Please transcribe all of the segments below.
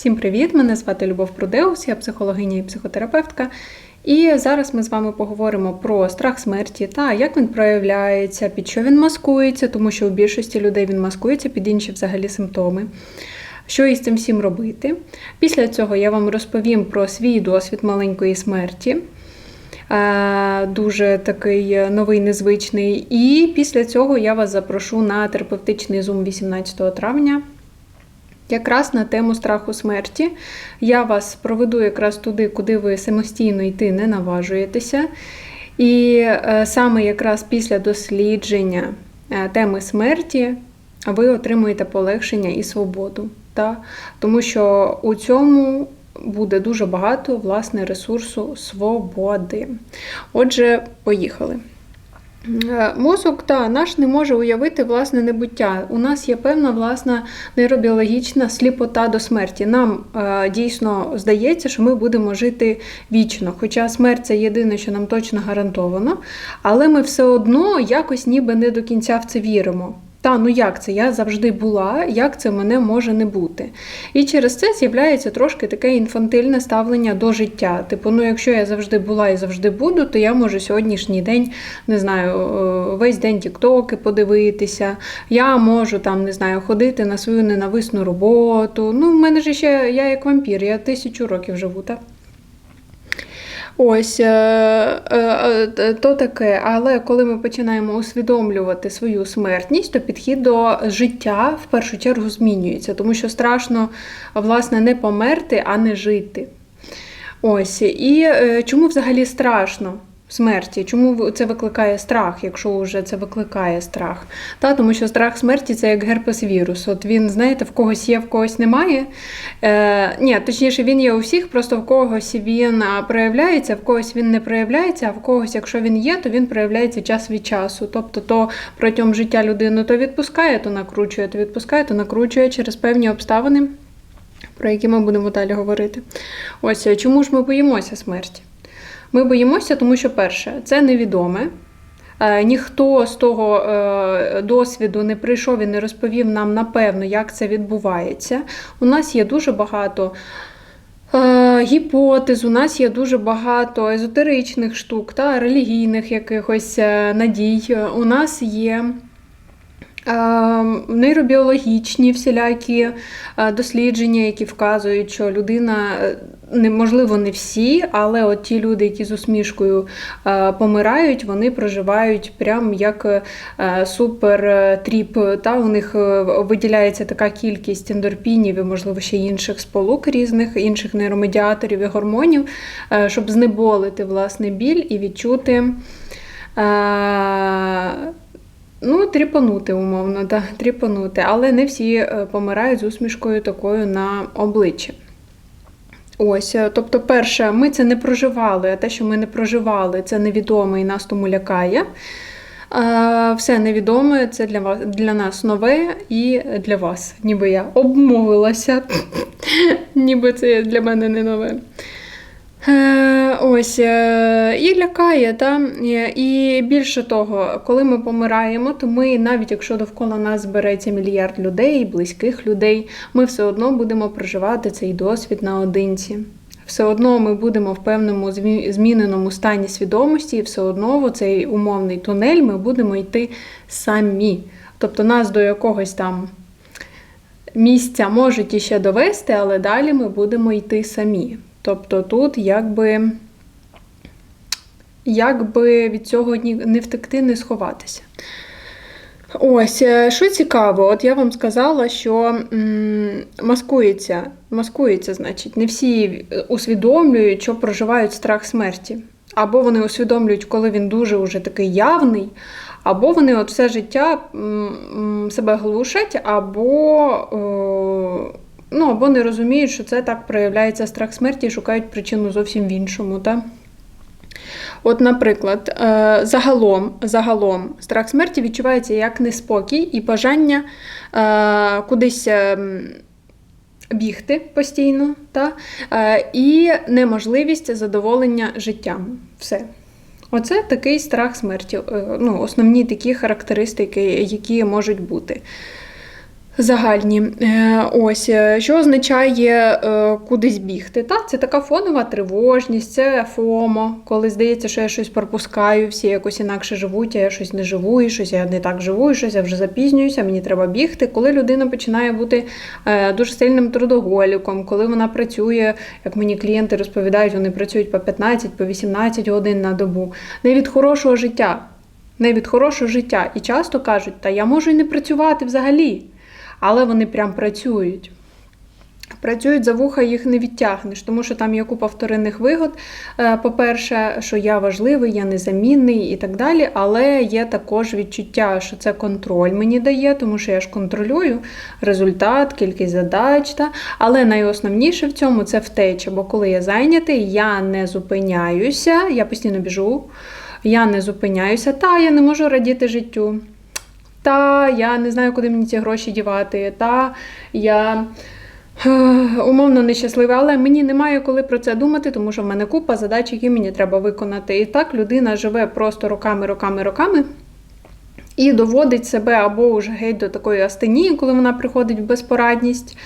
Всім привіт! Мене звати Любов Прудеус, я психологиня і психотерапевтка. І зараз ми з вами поговоримо про страх смерті та як він проявляється, під що він маскується, тому що у більшості людей він маскується під інші взагалі симптоми. Що із цим всім робити? Після цього я вам розповім про свій досвід маленької смерті. Е, Дуже такий новий, незвичний. І після цього я вас запрошу на терапевтичний зум 18 травня. Якраз на тему страху смерті. Я вас проведу якраз туди, куди ви самостійно йти не наважуєтеся. І е, саме якраз після дослідження е, теми смерті ви отримуєте полегшення і свободу. Та? Тому що у цьому буде дуже багато власне ресурсу свободи. Отже, поїхали. Е, Мозок та наш не може уявити власне небуття. У нас є певна власна нейробіологічна сліпота до смерті. Нам е, дійсно здається, що ми будемо жити вічно. Хоча смерть це єдине, що нам точно гарантовано, але ми все одно якось ніби не до кінця в це віримо. Та ну як це? Я завжди була, як це мене може не бути. І через це з'являється трошки таке інфантильне ставлення до життя. Типу, ну якщо я завжди була і завжди буду, то я можу сьогоднішній день, не знаю, е, весь день тіктоки подивитися. Я можу там, не знаю, ходити на свою ненависну роботу. Ну, в мене ж ще я як вампір, я тисячу років живу, так? Ось е, е, то таке, але коли ми починаємо усвідомлювати свою смертність, то підхід до життя в першу чергу змінюється, тому що страшно власне не померти, а не жити. Ось і е, чому взагалі страшно? Смерті, чому це викликає страх, якщо вже це викликає страх? Та, Тому що страх смерті це як герпес вірус. От він, знаєте, в когось є, в когось немає. Е, Ні, точніше, він є у всіх, просто в когось він проявляється, в когось він не проявляється, а в когось, якщо він є, то він проявляється час від часу. Тобто, то протягом життя людину то відпускає, то накручує, то відпускає, то накручує через певні обставини, про які ми будемо далі говорити. Ось чому ж ми боїмося смерті? Ми боїмося, тому що перше, це невідоме. Е, ніхто з того е, досвіду не прийшов і не розповів нам напевно, як це відбувається. У нас є дуже багато е, гіпотез, у нас є дуже багато езотеричних штук та релігійних якихось надій. У нас є. Нейробіологічні всілякі дослідження, які вказують, що людина неможливо не всі, але от ті люди, які з усмішкою помирають, вони проживають прям як супер тріп. Та у них виділяється така кількість ендорпінів і, можливо, ще інших сполук різних, інших нейромедіаторів і гормонів, щоб знеболити власне біль і відчути. Ну, тріпанути, умовно, да, тріпанути. Але не всі е, помирають з усмішкою такою на обличчі. Ось, е, тобто, перше, ми це не проживали, а те, що ми не проживали, це невідоме і нас тому лякає. Все невідоме, це для вас для нас нове і для вас, ніби я обмовилася, ніби це для мене не нове. Е, ось е, і лякає, та? і більше того, коли ми помираємо, то ми, навіть якщо довкола нас збереться мільярд людей, близьких людей, ми все одно будемо проживати цей досвід наодинці. Все одно ми будемо в певному зміненому стані свідомості, і все одно в цей умовний тунель ми будемо йти самі. Тобто нас до якогось там місця можуть іще довести, але далі ми будемо йти самі. Тобто тут якби якби від цього не втекти, не сховатися. Ось, е, що цікаво, от я вам сказала, що м, маскується, маскується, значить, не всі усвідомлюють, що проживають страх смерті. Або вони усвідомлюють, коли він дуже уже такий явний, або вони от все життя м, себе глушать, або. Е, Ну, або не розуміють, що це так проявляється страх смерті і шукають причину зовсім в іншому. Так? От, наприклад, е, загалом загалом страх смерті відчувається як неспокій і бажання е, кудись ем, бігти постійно, та? Е, і неможливість задоволення життям. Все. Оце такий страх смерті. Ну, Основні такі характеристики, які можуть бути. Загальні. Е, Ось, е, що означає е, кудись бігти. Та? Це така фонова тривожність, це ФОМО, коли здається, що я щось пропускаю, всі якось інакше живуть, а я щось не живу, і щось я не так живу, і щось я вже запізнююся, мені треба бігти. Коли людина починає бути дуже сильним трудоголіком, коли вона працює, як мені клієнти розповідають, вони працюють по 15, по 18 годин на добу. Не від хорошого життя. Не від хорошого життя. І часто кажуть, та я можу і не працювати взагалі. Але вони прям працюють. Працюють за вуха, їх не відтягнеш, тому що там є купа вторинних вигод. Е, По-перше, що я важливий, я незамінний і так далі. Але є також відчуття, що це контроль мені дає, тому що я ж контролюю результат, кількість задач. Та? Але найосновніше в цьому це втеча. Бо коли я зайнятий, я не зупиняюся, я постійно біжу, я не зупиняюся, та я не можу радіти життю. Та я не знаю, куди мені ці гроші дівати. Та я е, умовно нещаслива, але мені немає коли про це думати, тому що в мене купа задач, які мені треба виконати. І так людина живе просто роками, роками, роками. І доводить себе або вже геть до такої астенії, коли вона приходить в безпорадність,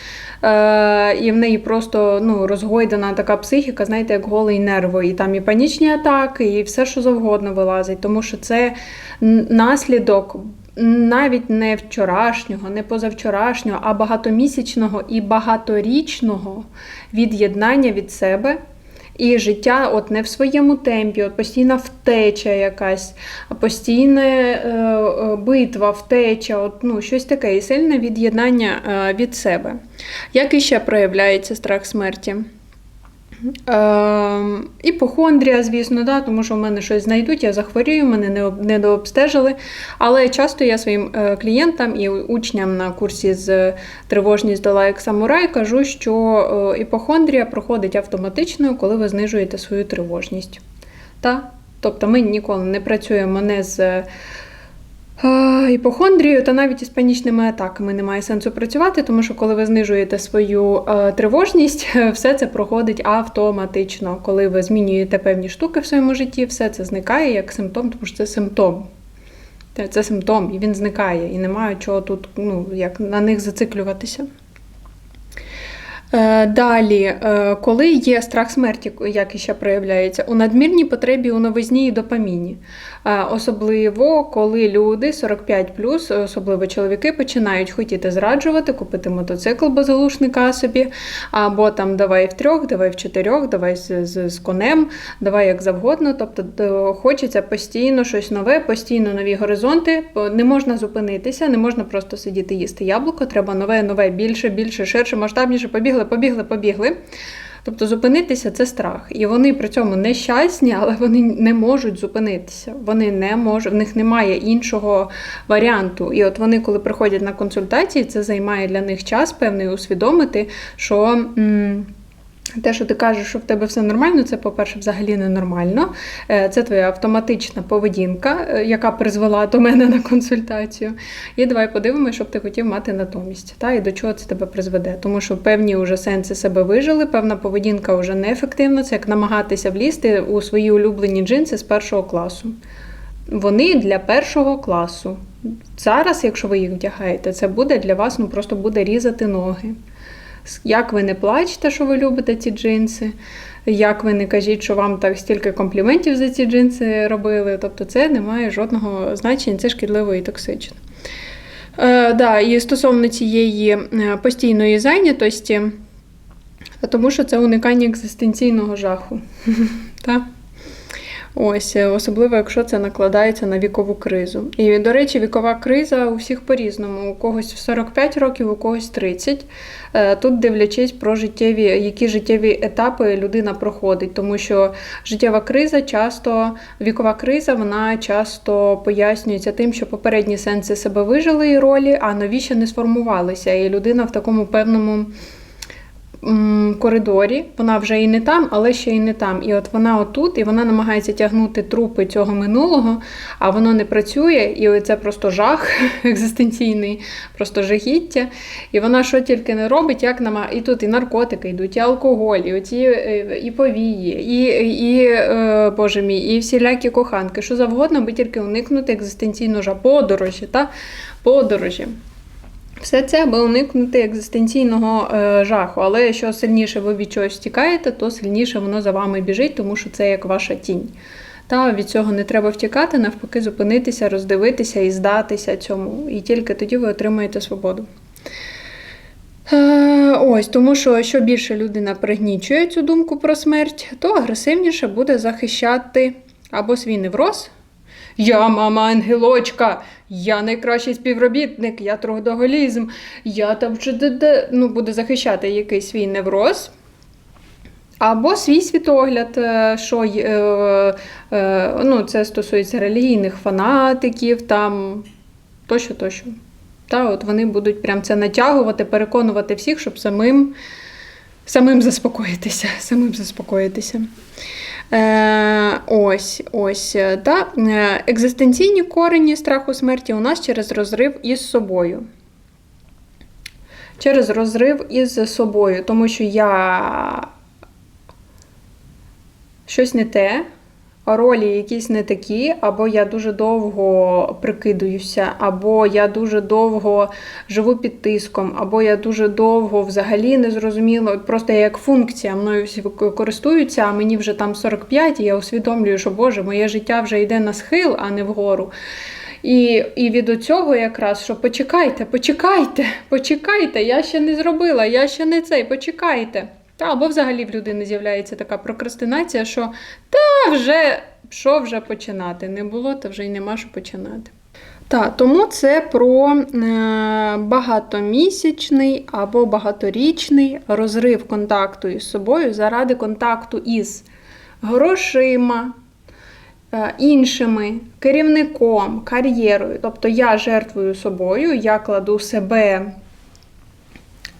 е, і в неї просто ну, розгойдена така психіка, знаєте, як голий нерво. І там і панічні атаки, і все, що завгодно вилазить, тому що це наслідок навіть не вчорашнього, не позавчорашнього, а багатомісячного і багаторічного від'єднання від себе. І життя от не в своєму темпі, от постійна втеча якась, постійна е, е, битва, втеча, от, ну, щось таке, і сильне від'єднання е, від себе. Як іще проявляється страх смерті? Е, іпохондрія, звісно, да, тому що в мене щось знайдуть, я захворію, мене не, об- не дообстежили. Але часто я своїм е, клієнтам і учням на курсі з тривожність дола як самурай кажу, що е, іпохондрія проходить автоматично, коли ви знижуєте свою тривожність. Та? Тобто ми ніколи не працюємо не з е, іпохондрією та навіть із панічними атаками немає сенсу працювати, тому що коли ви знижуєте свою е, тривожність, все це проходить автоматично. Коли ви змінюєте певні штуки в своєму житті, все це зникає як симптом, тому що це симптом. Це- симптом, і він зникає, і немає чого тут ну, як на них зациклюватися. Е, Далі, е, коли є страх смерті, як іще проявляється, у надмірній потребі у новизні і допаміні. Е, Особливо, коли люди 45 особливо чоловіки, починають хотіти зраджувати, купити мотоцикл без глушника собі, або там давай в трьох, давай в чотирьох, давай з, з, з конем, давай як завгодно. Тобто хочеться постійно щось нове, постійно нові горизонти. Не можна зупинитися, не можна просто сидіти їсти яблуко. Треба нове, нове, більше, більше, ширше, масштабніше. Побігли, побігли, побігли. Тобто зупинитися це страх. І вони при цьому нещасні, але вони не можуть зупинитися. Вони не можуть, в них немає іншого варіанту. І от вони, коли приходять на консультації, це займає для них час певний усвідомити, що. м, те, що ти кажеш, що в тебе все нормально, це, по-перше, взагалі ненормально. Е, Це твоя автоматична поведінка, е, яка призвела до мене на консультацію. І давай подивимося, що б ти хотів мати натомість, та, і до чого це тебе призведе. Тому що певні вже сенси себе вижили, певна поведінка вже неефективна. Це як намагатися влізти у свої улюблені джинси з першого класу. Вони для першого класу. Зараз, якщо ви їх вдягаєте, це буде для вас ну просто буде різати ноги. Як ви не плачете, що ви любите ці джинси, як ви не кажіть, що вам так стільки компліментів за ці джинси робили. Тобто це не має жодного значення, це шкідливо і токсично. Е, да, і стосовно цієї е, постійної зайнятості, тому що це уникання екзистенційного жаху. Ось, е, особливо, якщо це накладається на вікову кризу. І, до речі, вікова криза у всіх по-різному. У когось в 45 років, у когось 30. Е, Тут дивлячись про життєві, які життєві етапи людина проходить, тому що життєва криза часто, вікова криза, вона часто пояснюється тим, що попередні сенси себе вижили і ролі, а нові ще не сформувалися. І людина в такому певному коридорі, вона вже і не там, але ще і не там. І от вона отут, і вона намагається тягнути трупи цього минулого, а воно не працює, і це просто жах екзистенційний, просто жахіття. І вона що тільки не робить, як нама... і тут і наркотики йдуть, і алкоголь, і оці е, і повії, і, і е, боже мій, і всілякі коханки, що завгодно, аби тільки уникнути екзистенційного жаху. Подорожі, та? Подорожі. Все це аби уникнути екзистенційного е, жаху. Але що сильніше ви від чогось тікаєте, то сильніше воно за вами біжить, тому що це як ваша тінь. Та від цього не треба втікати, навпаки, зупинитися, роздивитися і здатися цьому. І тільки тоді ви отримаєте свободу. Е, ось, тому що що більше людина пригнічує цю думку про смерть, то агресивніше буде захищати або свій невроз. Я мама ангелочка, я найкращий співробітник, я трудоголізм, я там чи де- де». ну, буде захищати якийсь свій невроз. Або свій світогляд, е, що е, е, ну, це стосується релігійних фанатиків, там тощо, тощо. Та, от вони будуть прям це натягувати, переконувати всіх, щоб самим, самим заспокоїтися. Самим заспокоїтися. Е, ось, ось. е, Та, е, екзистенційні корені страху смерті у нас через розрив із собою. Через розрив із собою, тому що я щось не те, ролі якісь не такі, або я дуже довго прикидуюся, або я дуже довго живу під тиском, або я дуже довго взагалі не зрозуміло, просто я як функція мною всі користуються, а мені вже там 45, і я усвідомлюю, що Боже, моє життя вже йде на схил, а не вгору. І, і від цього якраз, що почекайте, почекайте, почекайте, я ще не зробила, я ще не цей, почекайте. Та, або взагалі в людини з'являється така прокрастинація, що та вже що вже починати? Не було, то вже й нема що починати. Та, тому це про е, багатомісячний або багаторічний розрив контакту із собою заради контакту із грошима, е, іншими, керівником, кар'єрою. Тобто я жертвую собою, я кладу себе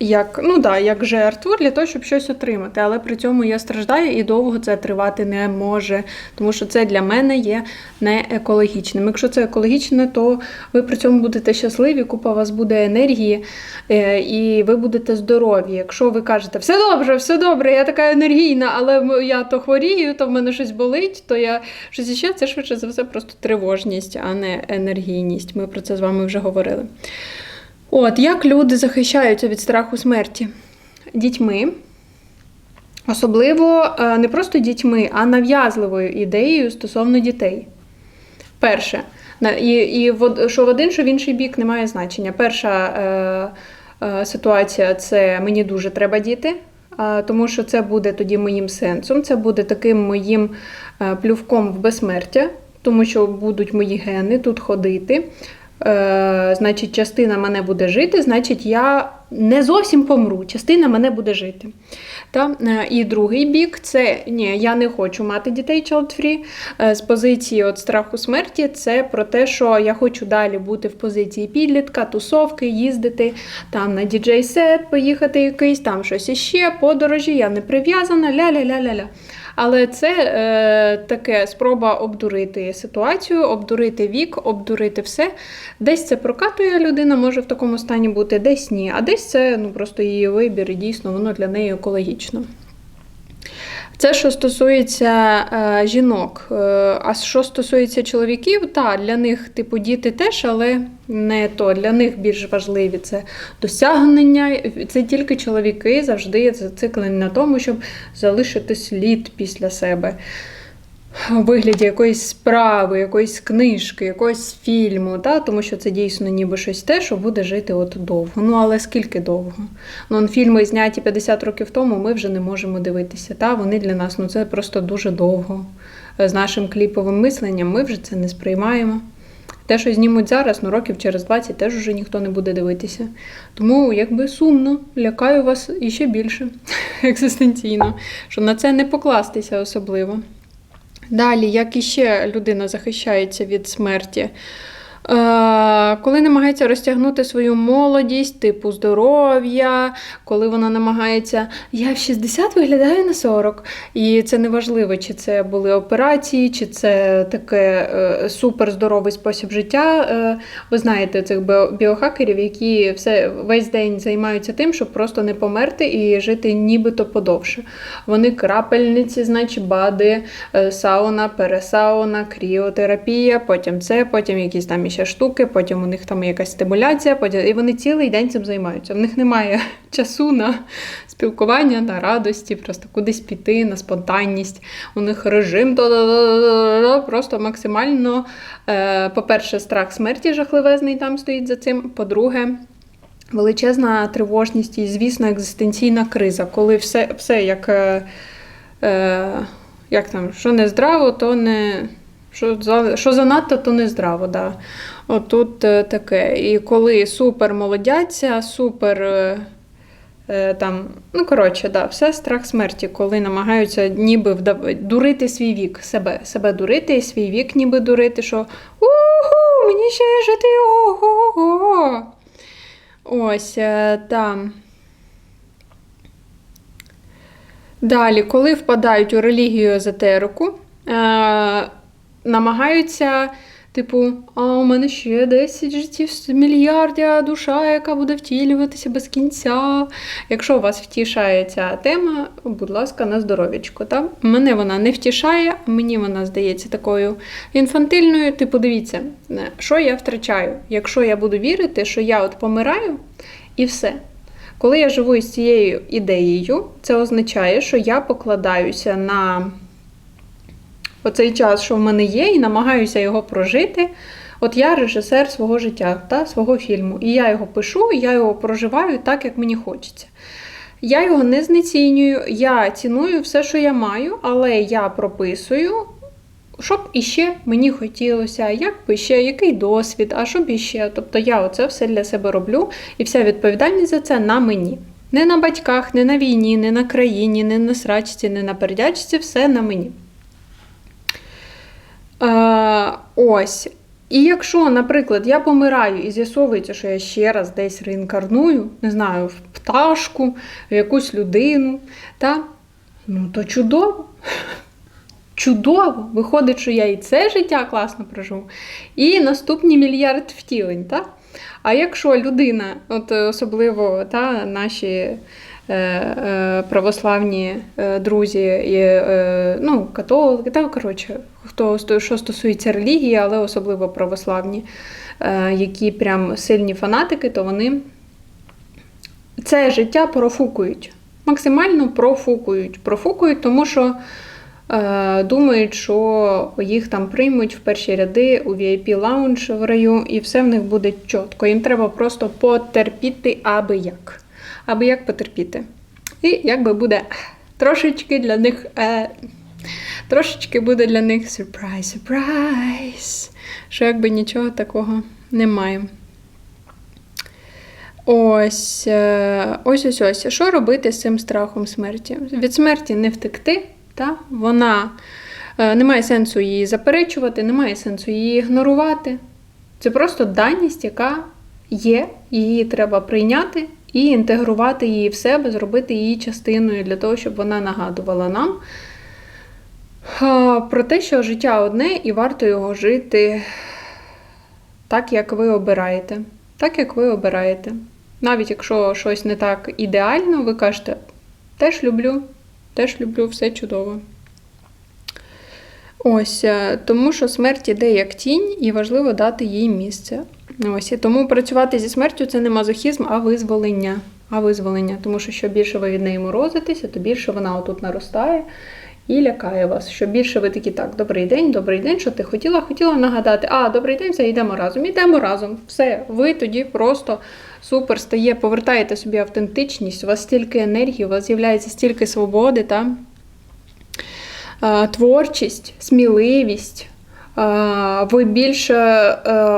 як, ну да, як жертву для того, щоб щось отримати. Але при цьому я страждаю і довго це тривати не може, тому що це для мене є не екологічним. Якщо це екологічне, то ви при цьому будете щасливі, купа у вас буде енергії, е, і ви будете здорові. Якщо ви кажете, все добре, все добре, я така енергійна, але я то хворію, то в мене щось болить, то я щось іще, це швидше за все просто тривожність, а не енергійність. Ми про це з вами вже говорили. От, як люди захищаються від страху смерті? Дітьми. Особливо е, не просто дітьми, а нав'язливою ідеєю стосовно дітей. Перше, і, і що в один, що в інший бік не має значення. Перша е, е, ситуація це мені дуже треба діти, тому що це буде тоді моїм сенсом, це буде таким моїм е, плювком в безсмертя, тому що будуть мої гени тут ходити. Е, значить, частина мене буде жити, значить, я не зовсім помру, частина мене буде жити. Та? е, І другий бік це ні, я не хочу мати дітей child-free. Е, З позиції от страху смерті, це про те, що я хочу далі бути в позиції підлітка, тусовки, їздити там на діджей-сет, поїхати якийсь, там щось іще, подорожі, я не прив'язана, ля-ля-ля-ля-ля. Але це е, таке спроба обдурити ситуацію, обдурити вік, обдурити все. Десь це прокатує людина, може в такому стані бути, десь ні. А десь це ну, просто її вибір, і дійсно воно для неї екологічно. Це що стосується е, жінок. Е, а що стосується чоловіків, та для них, типу, діти теж, але не то. Для них більш важливі це досягнення. Це тільки чоловіки завжди зациклені на тому, щоб залишити слід після себе. У вигляді якоїсь справи, якоїсь книжки, якогось фільму, та? тому що це дійсно ніби щось те, що буде жити от довго. Ну але скільки довго? Ну, фільми зняті 50 років тому, ми вже не можемо дивитися. Та? Вони для нас ну це просто дуже довго. З нашим кліповим мисленням ми вже це не сприймаємо. Те, що знімуть зараз, ну років через 20 теж уже ніхто не буде дивитися. Тому якби сумно, лякаю вас іще більше екзистенційно, що на це не покластися особливо. Далі, як іще людина захищається від смерті? Е, коли намагається розтягнути свою молодість, типу здоров'я, коли вона намагається, я в 60 виглядаю на 40. І це не важливо, чи це були операції, чи це таке е, суперздоровий спосіб життя. Е, ви знаєте цих біохакерів, які все весь день займаються тим, щоб просто не померти і жити нібито подовше. Вони крапельниці, значить, бади, сауна, пересауна, кріотерапія, потім це, потім якісь там ще штуки, потім у них там якась стимуляція, потім і вони цілий день цим займаються. В них немає часу на спілкування, на радості, просто кудись піти, на спонтанність. У них режим просто максимально. Е, По-перше, страх смерті жахливезний там стоїть за цим. По-друге, величезна тривожність і, звісно, екзистенційна криза, коли все, все як. Е, е, як там, що не здраво, то не. Що, за, що занадто, то не здраво. Да. От тут е, таке. І коли супер молодяться, супер. Е, е, там, ну, коротше, да, все страх смерті, коли намагаються ніби вдав... дурити свій вік, себе себе дурити, і свій вік ніби дурити, що уху, мені ще жити. ого-го. Ось е, там. Далі, коли впадають у релігію езотерику, е, намагаються, типу, а у мене ще 10 життів мільярдя душа, яка буде втілюватися без кінця. Якщо вас втішає ця тема, будь ласка, на здоров'ячко. Мене вона не втішає, мені вона здається такою інфантильною. Типу, дивіться, е, що я втрачаю, якщо я буду вірити, що я от помираю і все. Коли я живу із цією ідеєю, це означає, що я покладаюся на оцей час, що в мене є, і намагаюся його прожити. От я режисер свого життя, та, свого фільму. І я його пишу, і я його проживаю так, як мені хочеться. Я його не знецінюю, я ціную все, що я маю, але я прописую, щоб іще мені хотілося, як би ще, який досвід, а щоб іще. Тобто я оце все для себе роблю, і вся відповідальність за це на мені. Не на батьках, не на війні, не на країні, не на срачці, не на передячці, все на мені. Е, ось. І якщо, наприклад, я помираю і з'ясовується, що я ще раз десь реінкарную, не знаю, в пташку, в якусь людину, та, ну то чудово. Чудово! Виходить, що я і це життя класно проживу, і наступні мільярд втілень. Так? А якщо людина, от особливо та, наші е, е, православні е, друзі, і, е, ну, католики, та, коротше, хто що стосується релігії, але особливо православні, е, які прям сильні фанатики, то вони це життя профукують. Максимально профукують. Профукують, тому що. Е, думають, що їх там приймуть в перші ряди у vip лаунж в раю, і все в них буде чітко. Їм треба просто потерпіти аби як. Аби як потерпіти. І якби буде трошечки для них. Е, Трошечки буде для них сюрприз, сюрприз. Що якби нічого такого немає. Ось е, ось ось ось. Що робити з цим страхом смерті? Від смерті не втекти. Та? Вона е, немає сенсу її заперечувати, немає сенсу її ігнорувати. Це просто даність, яка є, її треба прийняти і інтегрувати її в себе, зробити її частиною для того, щоб вона нагадувала нам про те, що життя одне і варто його жити так, як ви обираєте. Так, як ви обираєте. Навіть якщо щось не так ідеально, ви кажете, теж люблю. Теж люблю все чудово. Ось, е, тому що смерть іде як тінь, і важливо дати їй місце. Ось, і Тому працювати зі смертю це не мазохізм, а визволення. А визволення. Тому що що більше ви від неї морозитеся, то більше вона отут наростає і лякає вас. Що більше ви такі, так, добрий день, добрий день, що ти хотіла, хотіла нагадати, а, добрий день, все, йдемо разом. Йдемо разом. Все, ви тоді просто супер стає, повертаєте собі автентичність, у вас стільки енергії, у вас з'являється стільки свободи, та? творчість, сміливість. Ви більше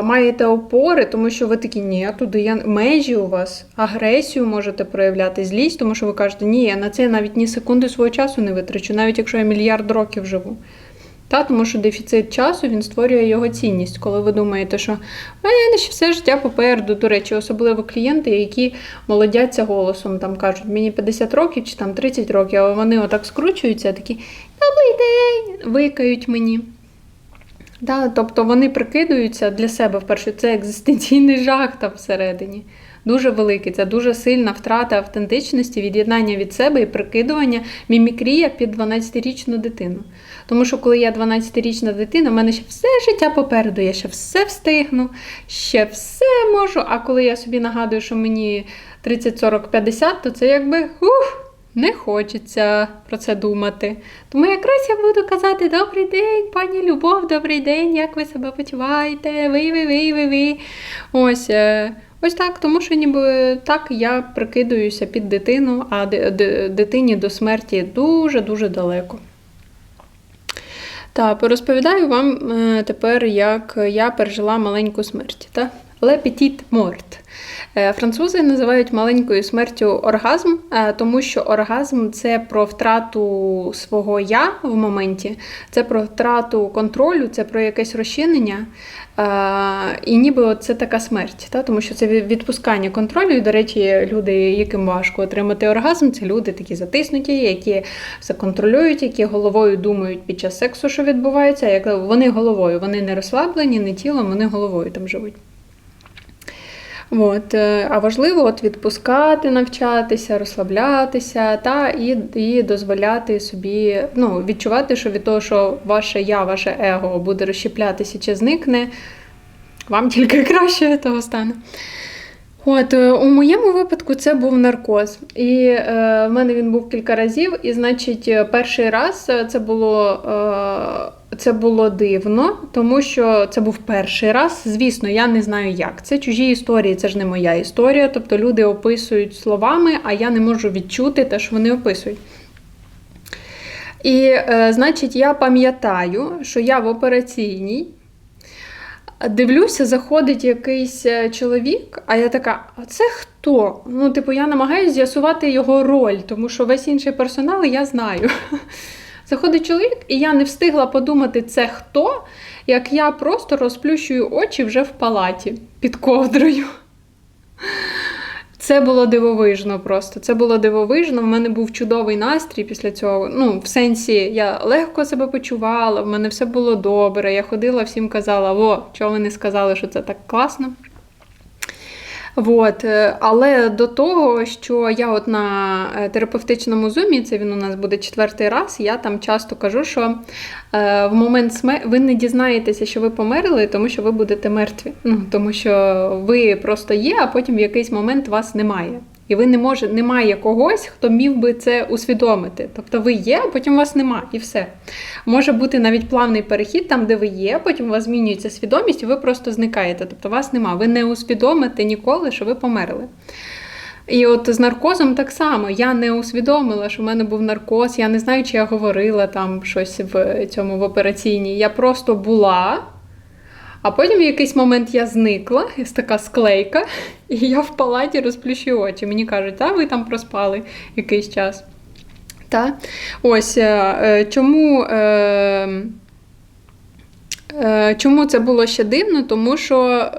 маєте опори, тому що ви такі, ні, туди я межі у вас, агресію можете проявляти, злість, тому що ви кажете, ні, я на це навіть ні секунди свого часу не витрачу, навіть якщо я мільярд років живу. Та, Тому що дефіцит часу він створює його цінність, коли ви думаєте, що я ще все життя попереду, до речі, особливо клієнти, які молодяться голосом, там кажуть, мені 50 років чи там 30 років, а вони отак скручуються, такі добрий день, викають мені. Да, Тобто вони прикидуються для себе вперше, це екзистенційний жах там всередині. дуже великий. Це дуже сильна втрата автентичності, від'єднання від себе і прикидування мімікрія під 12-річну дитину. Тому що коли я 12-річна дитина, в мене ще все життя попереду, я ще все встигну, ще все можу. А коли я собі нагадую, що мені 30, 40, 50, то це якби ух, не хочеться про це думати. Тому якраз я буду казати Добрий день, пані Любов, добрий день, як ви себе почуваєте? Ви, ви, ви, ви, ви. Ось. е, Ось так, тому що ніби так я прикидаюся під дитину, а ди- ди- дитині до смерті дуже-дуже далеко. Так, розповідаю вам е, тепер, як я пережила маленьку смерть. Та? Le mort. Е, Французи називають маленькою смертю оргазм, е, тому що оргазм це про втрату свого я в моменті, це про втрату контролю, це про якесь розчинення. Е, І ніби це така смерть, та? тому що це відпускання контролю. І, до речі, люди, яким важко отримати оргазм, це люди такі затиснуті, які все контролюють, які головою думають під час сексу, що відбувається. Як вони головою, вони не розслаблені, не тілом, вони головою там живуть. От, е, а важливо от відпускати, навчатися, розслаблятися та і, і дозволяти собі ну, відчувати, що від того, що ваше я, ваше его буде розщеплятися чи зникне, вам тільки краще того стане. От, е, у моєму випадку це був наркоз. І е, в мене він був кілька разів, і, значить, перший раз це було, е, це було дивно, тому що це був перший раз. Звісно, я не знаю як. Це чужі історії, це ж не моя історія. Тобто люди описують словами, а я не можу відчути те, що вони описують. І, е, значить, я пам'ятаю, що я в операційній. Дивлюся, заходить якийсь е, чоловік, а я така, а це хто? Ну, типу, я намагаюся з'ясувати його роль, тому що весь інший персонал я знаю. Заходить чоловік, і я не встигла подумати, це хто, як я просто розплющую очі вже в палаті під ковдрою. Це було дивовижно просто. Це було дивовижно. В мене був чудовий настрій після цього. Ну, в сенсі, я легко себе почувала, в мене все було добре. Я ходила, всім казала, о, чого ви не сказали, що це так класно. Вот. е, Але до того, що я от на е, терапевтичному зумі, це він у нас буде четвертий раз, я там часто кажу, що е, в момент смерті ви не дізнаєтеся, що ви померли, тому що ви будете мертві. Ну, тому що ви просто є, а потім в якийсь момент вас немає. І ви не може, немає когось, хто міг би це усвідомити. Тобто ви є, а потім вас нема, і все. Може бути навіть плавний перехід там, де ви є, потім у вас змінюється свідомість, і ви просто зникаєте. Тобто вас нема. Ви не усвідомите ніколи, що ви померли. І от з наркозом так само. Я не усвідомила, що в мене був наркоз. Я не знаю, чи я говорила там щось в цьому в операційній. Я просто була. А потім в якийсь момент я зникла, така склейка, і я в палаті розплющую очі. Мені кажуть, а ви там проспали якийсь час. Та? Ось е, е, чому, е, чому це було ще дивно? Тому що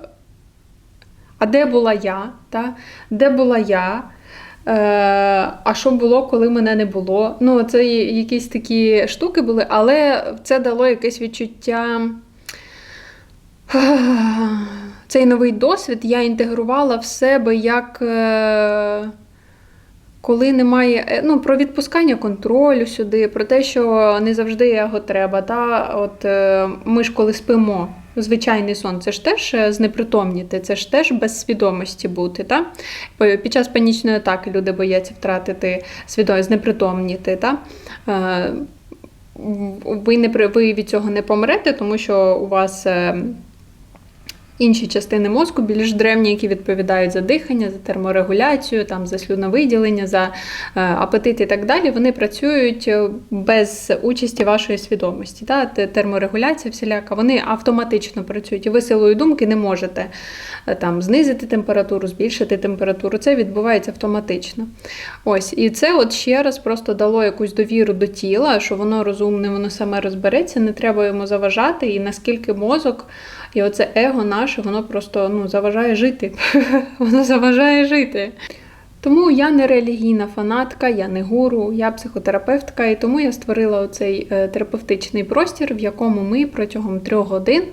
а де була я? Та? Де була я? А що було, коли мене не було? Ну, це якісь такі штуки були, але це дало якесь відчуття. Цей новий досвід я інтегрувала в себе як е, коли немає е, ну, про відпускання контролю сюди, про те, що не завжди його треба. Та? От, е, ми ж коли спимо, звичайний сон, це ж теж знепритомніти, це ж теж без свідомості бути. Та? Під час панічної атаки люди бояться втратити свідомість, знепритомніти. Та? Ви, не, ви від цього не помрете, тому що у вас. Інші частини мозку, більш древні, які відповідають за дихання, за терморегуляцію, там, за слюновиділення, за е, апетит і так далі, вони працюють е, без участі вашої свідомості. Та? Терморегуляція всіляка, вони автоматично працюють, і ви силою думки не можете е, там, знизити температуру, збільшити температуру. Це відбувається автоматично. Ось, і це от ще раз просто дало якусь довіру до тіла, що воно розумне, воно саме розбереться, не треба йому заважати, і наскільки мозок. І оце его наше, воно просто ну, заважає жити. воно заважає жити. Тому я не релігійна фанатка, я не гуру, я психотерапевтка, і тому я створила оцей е, терапевтичний простір, в якому ми протягом трьох годин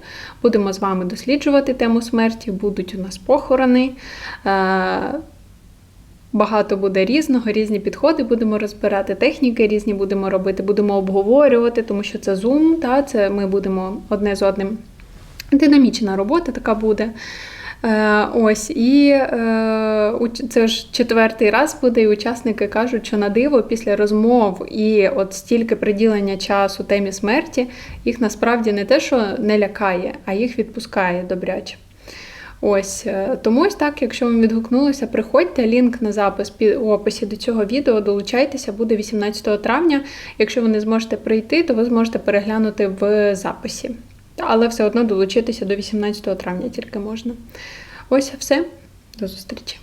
будемо з вами досліджувати тему смерті, будуть у нас похорони. Е, Багато буде різного, різні підходи будемо розбирати, техніки різні будемо робити, будемо обговорювати, тому що це Zoom, та це ми будемо одне з одним. Динамічна робота така буде. Е, ось, і е, це ж четвертий раз буде, і учасники кажуть, що на диво після розмов і от стільки приділення часу темі смерті їх насправді не те, що не лякає, а їх відпускає добряче. Ось е, тому ось так, якщо вам відгукнулося, приходьте. Лінк на запис під описі до цього відео. Долучайтеся, буде 18 травня. Якщо ви не зможете прийти, то ви зможете переглянути в записі. Але все одно долучитися до 18 травня тільки можна. Ось все. До зустрічі.